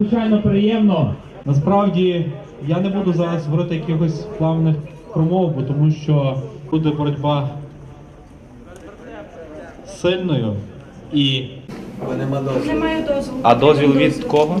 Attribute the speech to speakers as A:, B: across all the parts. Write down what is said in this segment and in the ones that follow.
A: Звичайно, приємно. Насправді я не буду зараз говорити якихось плавних промов, бо тому що буде боротьба сильною і
B: Немає дозволу.
C: А дозвіл від кого?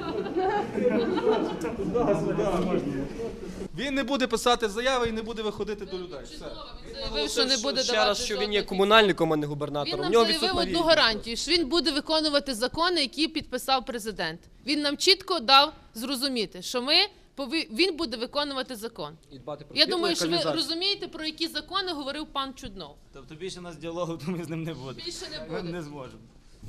D: Він не буде писати заяви і не буде виходити до людей. Все.
E: заявив, що не буде
F: ще
E: давати
F: раз, що він є
E: жодних
F: комунальником, а не
E: Він
F: губернатором.
E: нам
F: В нього
E: заявив одну гарантію, що він буде виконувати закони, які підписав президент. Він нам чітко дав зрозуміти, що ми пові- він буде виконувати закон.
F: І дбати про
E: Я
F: світло
E: думаю, що ви
F: каналізацію.
E: розумієте, про які закони говорив пан Чуднов.
G: Тобто більше у нас діалогу, то ми з ним не будемо.
E: Більше не буде.
G: Не зможемо.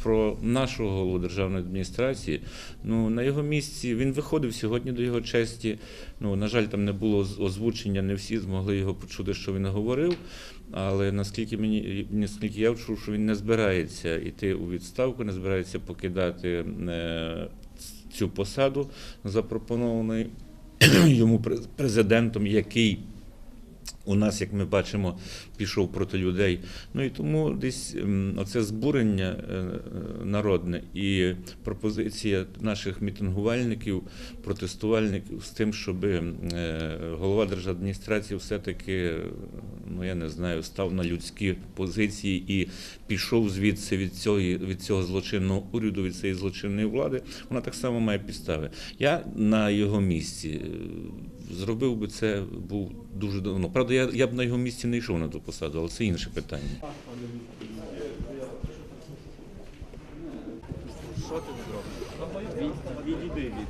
H: Про нашого голову державної адміністрації. Ну на його місці він виходив сьогодні до його честі. Ну на жаль, там не було озвучення, не всі змогли його почути, що він говорив. Але наскільки мені наскільки я чув, що він не збирається йти у відставку, не збирається покидати е, цю посаду, запропонований йому през- президентом, який у нас, як ми бачимо, пішов проти людей. Ну і тому десь ем, оце збурення е, е, народне і пропозиція наших мітингувальників, протестувальників з тим, щоб е, голова держадміністрації все-таки, е, ну я не знаю, став на людські позиції і пішов звідси від цього, від цього злочинного уряду, від цієї злочинної влади, вона так само має підстави. Я на його місці е, зробив би це був дуже давно. Правда, я, я б на його місці не йшов на ту посаду, але це інше питання.
G: Відійди від